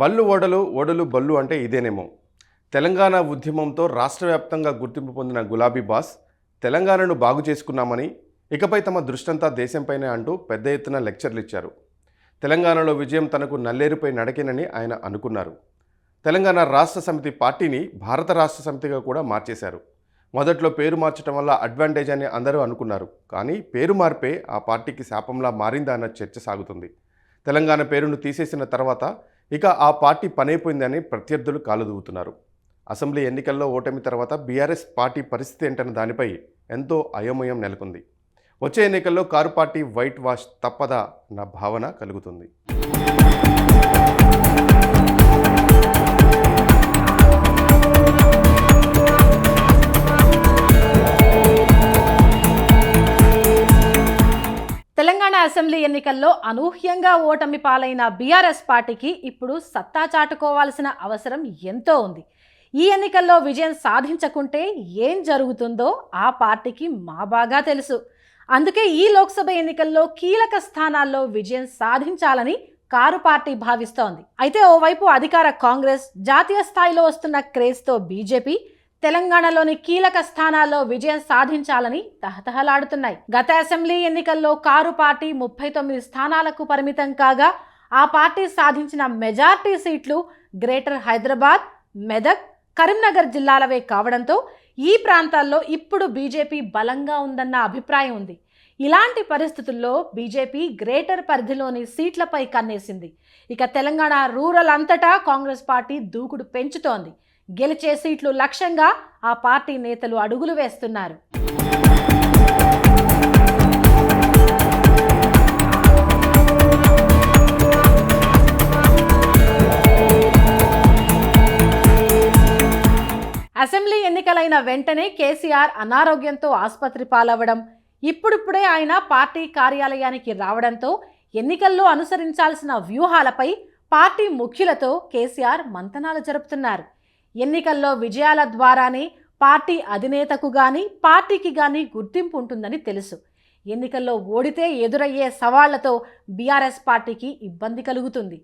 బళ్ళు ఓడలు ఓడలు బళ్ళు అంటే ఇదేనేమో. తెలంగాణ ఉద్యమంతో రాష్ట్ర వ్యాప్తంగా గుర్తింపు పొందిన గులాబీ బాస్ తెలంగాణను బాగు చేసుకున్నామని ఇకపై తమ దృష్టంతా దేశంపైనే అంటూ పెద్ద ఎత్తున లెక్చర్లు ఇచ్చారు తెలంగాణలో విజయం తనకు నల్లేరుపై నడకేనని ఆయన అనుకున్నారు. తెలంగాణ రాష్ట్ర సమితి పార్టీని భారత రాష్ట్ర సమితిగా కూడా మార్చేశారు. మొదట్లో పేరు మార్చడం వల్ల అడ్వాంటేజ్ అని అందరూ అనుకున్నారు. కానీ పేరు మార్పే ఆ పార్టీకి శాపంలా మారిందా అన్న చర్చ సాగుతుంది. తెలంగాణ పేరును తీసేసిన తర్వాత ఇక ఆ పార్టీ పనైపోయిందని ప్రత్యర్థులు కాలుదూవుతున్నారు అసెంబ్లీ ఎన్నికల్లో ఓటమి తర్వాత బీఆర్ఎస్ పార్టీ పరిస్థితి ఏంటన్న దానిపై ఎంతో అయోమయం నెలకొంది. వచ్చే ఎన్నికల్లో కారు పార్టీ వైట్ వాష్ తప్పదా అన్న భావన కలుగుతుంది. అసెంబ్లీ ఎన్నికల్లో అనూహ్యంగా ఓటమి పాలైన బీఆర్ఎస్ పార్టీకి ఇప్పుడు సత్తా చాటుకోవాల్సిన అవసరం ఎంతో ఉంది. ఈ ఎన్నికల్లో విజయం సాధించకుంటే ఏం జరుగుతుందో ఆ పార్టీకి మా బాగా తెలుసు. అందుకే ఈ లోక్సభ ఎన్నికల్లో కీలక స్థానాల్లో విజయం సాధించాలని కారు పార్టీ భావిస్తోంది. అయితే ఓవైపు అధికార కాంగ్రెస్ జాతీయ స్థాయిలో వస్తున్న క్రేజ్తో బీజేపీ తెలంగాణలోని కీలక స్థానాల్లో విజయం సాధించాలని తహతహలాడుతున్నాయి. గత అసెంబ్లీ ఎన్నికల్లో కారు పార్టీ ముప్పై తొమ్మిది స్థానాలకు పరిమితం కాగా ఆ పార్టీ సాధించిన majority seats greater Hyderabad Medak Karimnagar జిల్లాలవే కావడంతో ఈ ప్రాంతాల్లో ఇప్పుడు బీజేపీ బలంగా ఉందన్న అభిప్రాయం ఉంది. ఇలాంటి పరిస్థితుల్లో బీజేపీ గ్రేటర్ పరిధిలోని సీట్లపై కన్నేసింది. ఇక తెలంగాణ రూరల్ అంతటా కాంగ్రెస్ పార్టీ దూకుడు పెంచుతోంది. గెలిచే సీట్లు లక్ష్యంగా ఆ పార్టీ నేతలు అడుగులు వేస్తున్నారు. అసెంబ్లీ ఎన్నికలైన వెంటనే కేసీఆర్ అనారోగ్యంతో ఆసుపత్రి పాలవ్వడం ఇప్పుడిప్పుడే ఆయన పార్టీ కార్యాలయానికి రావడంతో ఎన్నికల్లో అనుసరించాల్సిన వ్యూహాలపై పార్టీ ముఖ్యులతో కేసీఆర్ మంతనాలు జరుపుతున్నారు. ఎన్నికల్లో విజయాల ద్వారానే పార్టీ అధినేతకు కానీ పార్టీకి కానీ గుర్తింపు ఉంటుందని తెలుసు. ఎన్నికల్లో ఓడితే ఎదురయ్యే సవాళ్ళతో బీఆర్ఎస్ పార్టీకి ఇబ్బంది కలుగుతుంది.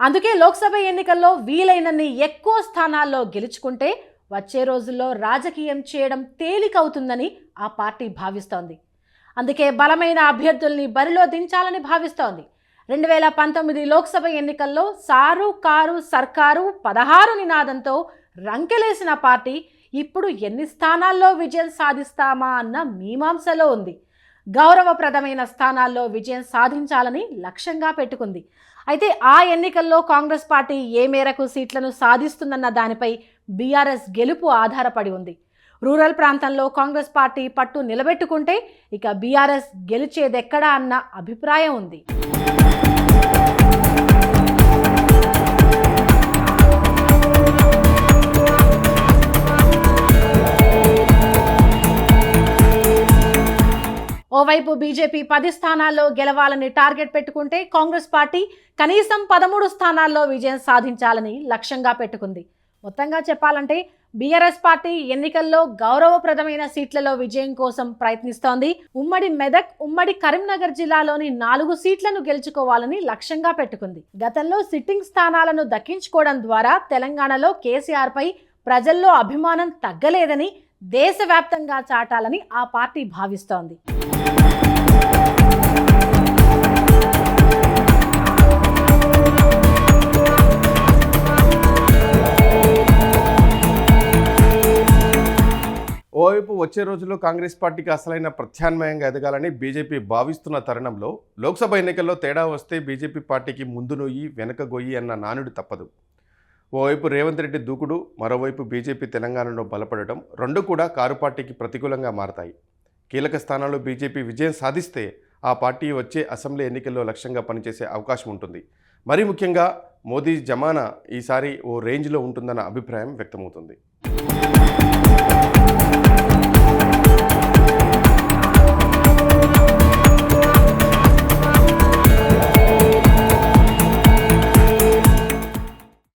అందుకే లోక్సభ ఎన్నికల్లో వీలైనన్ని ఎక్కువ స్థానాల్లో గెలుచుకుంటే వచ్చే రోజుల్లో రాజకీయం చేయడం తేలికవుతుందని ఆ పార్టీ భావిస్తోంది. అందుకే బలమైన అభ్యర్థుల్ని బరిలో దించాలని భావిస్తోంది. రెండు వేల పంతొమ్మిది లోక్సభ ఎన్నికల్లో సారు కారు సర్కారు పదహారు నినాదంతో రంకెలేసిన పార్టీ ఇప్పుడు ఎన్ని స్థానాల్లో విజయం సాధిస్తామా అన్న మీమాంసలో ఉంది. గౌరవప్రదమైన స్థానాల్లో విజయం సాధించాలని లక్ష్యంగా పెట్టుకుంది. అయితే ఆ ఎన్నికల్లో కాంగ్రెస్ పార్టీ ఏ మేరకు సీట్లను సాధిస్తుందన్న దానిపై బీఆర్ఎస్ గెలుపు ఆధారపడి ఉంది. రూరల్ ప్రాంతంలో కాంగ్రెస్ పార్టీ పట్టు నిలబెట్టుకుంటే ఇక బీఆర్ఎస్ గెలిచేదెక్కడా అన్న అభిప్రాయం ఉంది. ఓవైపు బీజేపీ పది స్థానాల్లో గెలవాలని టార్గెట్ పెట్టుకుంటే కాంగ్రెస్ పార్టీ కనీసం పదమూడు స్థానాల్లో విజయం సాధించాలని లక్ష్యంగా పెట్టుకుంది. మొత్తంగా చెప్పాలంటే బీఆర్ఎస్ పార్టీ ఎన్నికల్లో గౌరవప్రదమైన సీట్లలో విజయం కోసం ప్రయత్నిస్తోంది. ఉమ్మడి మెదక్ ఉమ్మడి కరీంనగర్ జిల్లాలోని నాలుగు సీట్లను గెలుచుకోవాలని లక్ష్యంగా పెట్టుకుంది. గతంలో సిట్టింగ్ స్థానాలను దక్కించుకోవడం ద్వారా తెలంగాణలో కేసీఆర్పై ప్రజల్లో అభిమానం తగ్గలేదని దేశవ్యాప్తంగా చాటాలని ఆ పార్టీ భావిస్తోంది. వచ్చే రోజుల్లో కాంగ్రెస్ పార్టీకి అసలైన ప్రత్యామ్నాయంగా ఎదగాలని బీజేపీ భావిస్తున్న తరుణంలో లోక్సభ ఎన్నికల్లో తేడా వస్తే బీజేపీ పార్టీకి ముందు నొయ్యి వెనక గొయ్యి అన్న నానుడు తప్పదు. ఓవైపు రేవంత్ రెడ్డి దూకుడు మరోవైపు బీజేపీ తెలంగాణలో బలపడటం రెండు కూడా కారు పార్టీకి ప్రతికూలంగా మారతాయి. కీలక స్థానాల్లో బీజేపీ విజయం సాధిస్తే ఆ పార్టీ వచ్చే అసెంబ్లీ ఎన్నికల్లో లక్ష్యంగా పనిచేసే అవకాశం ఉంటుంది. మరీ ముఖ్యంగా మోదీ జమానా ఈసారి ఓ రేంజ్లో ఉంటుందన్న అభిప్రాయం వ్యక్తమవుతుంది.